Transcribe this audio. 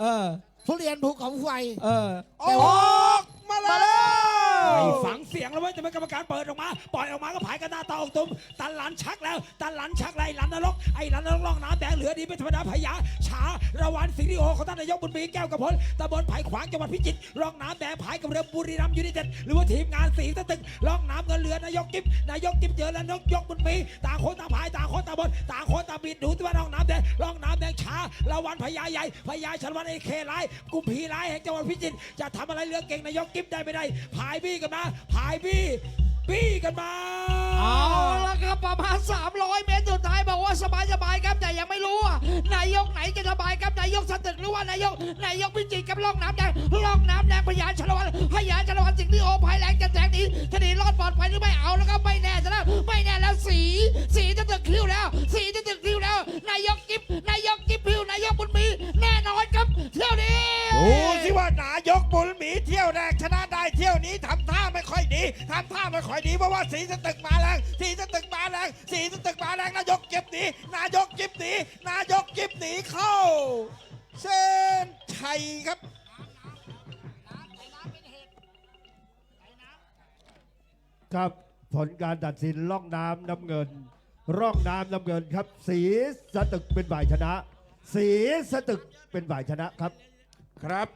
เออ ทุเรียนภูเขาไฟ เออออกมาแล้ว ไอ้ฝังเสียงแล้วเว้ยจะเป็นกรรมการเปิดออกมา ปล่อยออกมาก็ผายกันหน้าตาออกตุ้มตันหลันชักแล้ว ตันหลันชักไรหลันนรกไอ้หลันนรกล่องน้ำแดงเหลือดีเป็นธรรมดาพญาฉาระวันสิริโอของท่านนายกบุญมีแก้วกระพลตำบลไผ่ขวางจังหวัดพิจิตรร่องน้ำแดงผายกับเรือบุรีรัมย์ยูไนเต็ดหรือว่าทีมงานสีตะตึงร่องน้ำเงินเรือนายกจิ๊บนายกจิ๊บเจอแล้วนกยกบุญมีต่างคนต่างพายต่างคนต่างบนต่างคนต่างบิดดูที่ว่าร่องน้ำแดงร่องน้ำแดงช้าระวันพญาใหญ่พญาชลวันไอ้เคร้ายกุมพีร้ายแห่งจังหวัดพิจิตรจะทำอะไรเรือเก่งนายกจิ๊บได้ไม่ได้พายบี้กันมาพายบี้บี้กันมา เอาละครับประมาณ 300 เมตรสุดท้ายบอกว่าสบายสบายๆครับแต่ยังไม่รู้ว่านายกไหนจะสบายครับนายกสตึกหรือว่านายกนายกพิจิตรกับล่องน้ำแดงล่องน้ำแดงพยานชลวันพยานชลวันสิ่งที่โอภัยแรงจะแสงหนีจะหนีรอดปลอดภัยหรือไม่เอาแล้วก็ไม่แน่ซะแล้วไม่แน่แล้วสีสีจะตึกคิ้วแล้ว สีจะตึกคิ้วแล้ว นายกกิ๊บนายกกิ๊บพิ้วนายกบุญมีแน่นอนครับเที่ยวนี้ดูสิว่านายกบุญหมีเที่ยวแรกชนะได้ อยดีทำท่าไม่ค่อยดีเพราะว่าสีสตึกมาแรงสีสตึกมาแรงสีสตึกมาแรงนายกเก็บหนีนายกเก็บหนีนายกเก็บหนีเข้า เส้นชัยครับครับผลการตัดสินล่องน้ำน้ำเงิน ร่องน้ำน้ำเงินครับ สีสตึกเป็นฝ่ายชนะ สีสตึกเป็นฝ่ายชนะครับครับ